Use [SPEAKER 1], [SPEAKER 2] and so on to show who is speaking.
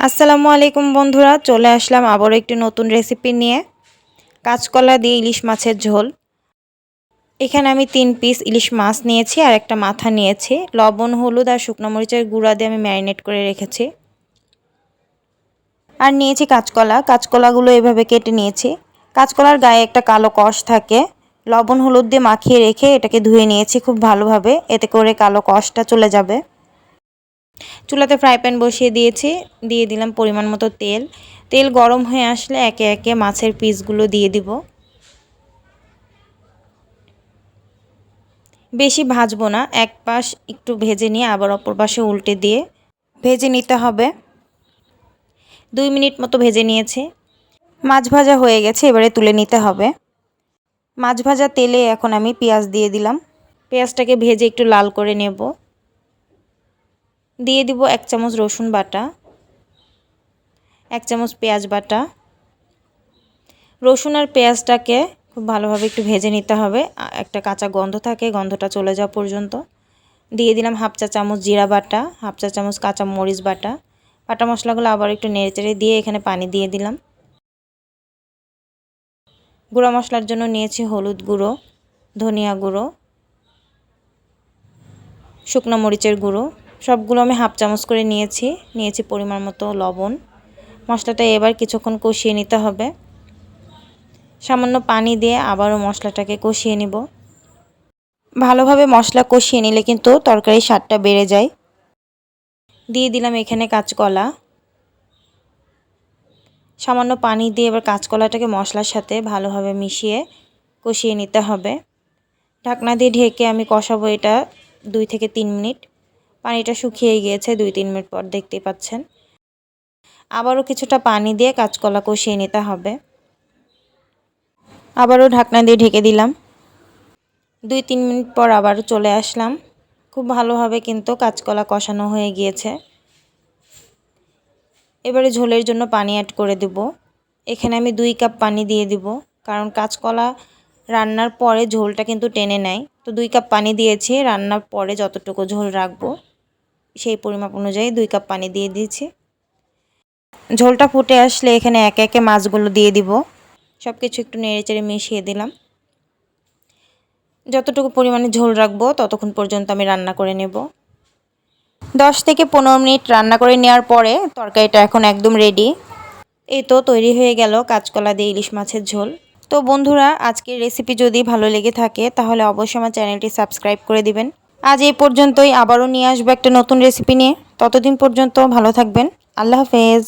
[SPEAKER 1] আসসালামু আলাইকুম বন্ধুরা, চলে আসলাম আবারও একটি নতুন রেসিপি নিয়ে। কাঁচকলা দিয়ে ইলিশ মাছের ঝোল। এখানে আমি তিন পিস ইলিশ মাছ নিয়েছি আর একটা মাথা নিয়েছি। লবণ, হলুদ আর শুকনো মরিচের গুঁড়া দিয়ে আমি ম্যারিনেট করে রেখেছি। আর নিয়েছি কাঁচকলা। কাঁচকলাগুলো এভাবে কেটে নিয়েছি। কাঁচকলার গায়ে একটা কালো কষ থাকে। লবণ, হলুদ দিয়ে মাখিয়ে রেখে এটাকে ধুয়ে নিয়েছি খুব ভালোভাবে। এতে করে কালো কষটা চলে যাবে। চুলাতে ফ্রাই প্যান বসিয়ে দিয়েছি, দিয়ে দিলাম পরিমাণ মতো তেল। তেল গরম হয়ে আসলে একে একে মাছের পিসগুলো দিয়ে দিব। বেশি ভাজবো না, এক পাশ একটু ভেজে নিয়ে আবার অপর পাশে উল্টে দিয়ে ভেজে নিতে হবে। দুই মিনিট মতো ভেজে নিয়েছি। মাছ ভাজা হয়ে গেছে, এবারে তুলে নিতে হবে। মাছ ভাজা তেলে এখন আমি পেঁয়াজ দিয়ে দিলাম। পেঁয়াজটাকে ভেজে একটু লাল করে নেব। দিয়ে দিব এক চামচ রসুন বাটা, এক চামচ পেঁয়াজ বাটা। রসুন আর পেঁয়াজটাকে খুব ভালোভাবে একটু ভেজে নিতে হবে। একটা কাঁচা গন্ধ থাকে, গন্ধটা চলে যাওয়া পর্যন্ত। দিয়ে দিলাম হাফ চা চামচ জিরা বাটা, হাফ চা চামচ কাঁচা মরিচ বাটা। বাটা মশলাগুলো আবার একটু নেড়েচেড়ে দিয়ে এখানে পানি দিয়ে দিলাম। গুঁড়ো মশলার জন্য নিয়েছি হলুদ গুঁড়ো, ধনিয়া গুঁড়ো, শুকনো মরিচের গুঁড়ো। সবগুলো আমি হাফ চামচ করে নিয়েছি। নিয়েছি পরিমাণ মতো লবণ। মশলাটা এবার কিছুক্ষণ কষিয়ে নিতে হবে। সামান্য পানি দিয়ে আবারও মশলাটাকে কষিয়ে নিব। ভালোভাবে মশলা কষিয়ে নিলে কিন্তু তরকারির স্বাদটা বেড়ে যায়। দিয়ে দিলাম এখানে কাঁচকলা। সামান্য পানি দিয়ে এবার কাঁচকলাটাকে মশলার সাথে ভালোভাবে মিশিয়ে কষিয়ে নিতে হবে। ঢাকনা দিয়ে ঢেকে আমি কষাবো এটা দুই থেকে তিন মিনিট। পানিটা শুকিয়ে গিয়েছে দুই তিন মিনিট পর, দেখতেই পাচ্ছেন। আবারও কিছুটা পানি দিয়ে কাঁচকলা কষিয়ে নিতে হবে। আবারও ঢাকনা দিয়ে ঢেকে দিলাম। দুই তিন মিনিট পর আবারও চলে আসলাম। খুব ভালোভাবে কিন্তু কাঁচকলা কষানো হয়ে গিয়েছে। এবারে ঝোলের জন্য পানি অ্যাড করে দেব। এখানে আমি দুই কাপ পানি দিয়ে দিব, কারণ কাঁচকলা রান্নার পরে ঝোলটা কিন্তু টেনে নেয়। তো দুই কাপ পানি দিয়েছি, রান্নার পরে যতটুকু ঝোল রাখব। সেই পরিমাপ অনুযায়ী দুই কাপ পানি দিয়ে দিয়েছি। ঝোলটা ফুটে আসলে এখানে একে একে মাছগুলো দিয়ে দিব। সব কিছু একটু নেড়ে চেড়ে মিশিয়ে দিলাম। যতটুকু পরিমাণে ঝোল রাখব ততক্ষণ পর্যন্ত আমি রান্না করে নেব। দশ থেকে পনেরো মিনিট রান্না করে নেওয়ার পরে তরকারিটা এখন একদম রেডি এই তো তৈরি হয়ে গেল কাঁচকলা দিয়ে ইলিশ মাছের ঝোল। তো বন্ধুরা, আজকের রেসিপি যদি ভালো লেগে থাকে তাহলে অবশ্যই আমার চ্যানেলটি সাবস্ক্রাইব করে দিবেন। আজ এই পর্যন্তই। আবারও নিয়ে আসব একটা নতুন রেসিপি নিয়ে। ততদিন পর্যন্ত ভালো থাকবেন। আল্লাহ হাফেজ।